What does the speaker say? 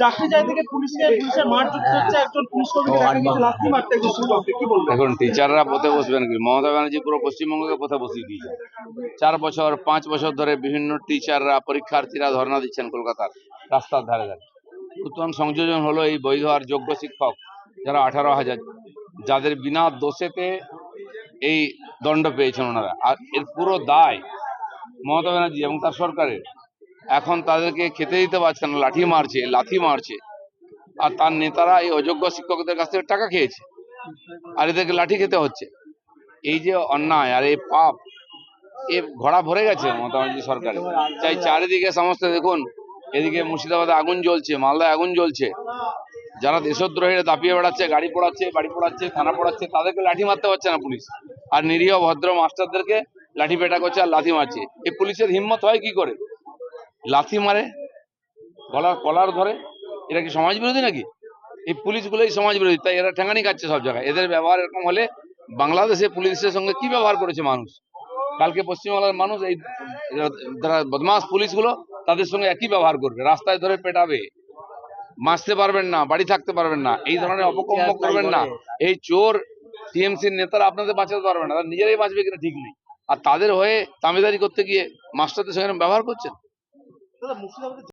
চাকরি যায় থেকে পুলিশকে পুলিশের মারধর করছে একজন পুলিশ কর্মীকে লাথি মারতে কি বলবেন? দেখুন টিচাররা পথে বসবেন কি? মমতা ব্যানার্জি পুরো পশ্চিমবঙ্গকে পথে বসিয়ে দিয়েছে? চার বছর পাঁচ বছর ধরে বিভিন্ন টিচাররা পরীক্ষার্থীরা ধর্ণা দিচ্ছেন কলকাতার রাস্তার ধারে ধারে। নূতন সংযোজন হলো এই বৈধ আর যোগ্য শিক্ষক যারা আঠারো হাজার যাদের বিনা দোষেতে এই দণ্ড পেয়েছেন ওনারা। আর এর পুরো দায় মমতা ব্যানার্জি এবং তার সরকারের। এখন তাদেরকে খেতে দিতে পারছে না, লাঠি মারছে, লাথি মারছে। আর তার নেতারা এই অযোগ্য শিক্ষকদের কাছ থেকে টাকা খেয়েছে। আর এদেরকে লাঠি খেতে হচ্ছে। এই যে অন্যায় আর এই পাপ, এ ঘোড়া ভরে গেছে মমতা সরকারে তাই চারিদিকে সমস্ত দেখুন, এদিকে মুর্শিদাবাদে আগুন জ্বলছে, মালদায় আগুন জ্বলছে। যারা দেশদ্রোহীরা দাপিয়ে বেড়াচ্ছে, গাড়ি পোড়াচ্ছে, বাড়ি পোড়াচ্ছে, থানা পোড়াচ্ছে, তাদেরকে লাঠি মারতে পারছে না পুলিশ। আর নিরীহ ভদ্র মাস্টারদেরকে লাঠি পেটা করছে আর লাথি মারছে। এই পুলিশের হিম্মত হয় কি করে? লাথি মারে গলার কলার ধরে। এরা কি সমাজ বিরোধী নাকি? এই পুলিশগুলোই সমাজ বিরোধী তাই এরা ঠেঙানি খাচ্ছে সব জায়গায়। এদের ব্যবহার এরকম হলে বাংলাদেশে পুলিশের সঙ্গে কি ব্যবহার করেছে মানুষ? কালকে পশ্চিমবাংলার মানুষ এই যারা বদমাস পুলিশগুলো তাদের সঙ্গে একই ব্যবহার করবে। রাস্তায় ধরে পেটাবে। বাঁচতে পারবেন না বাড়ি থাকতে পারবেন না এই ধরনের অপকর্ম করবেন না। এই চোর টিএমসির নেতারা আপনাদের বাঁচাতে পারবে না তারা নিজেরাই বাঁচবে কিনা ঠিক নেই। আর তাদের হয়ে তামেদারি করতে গিয়ে মাস্টারদের সঙ্গে ব্যবহার করছেন? দাদা মুর্শিদাবাদে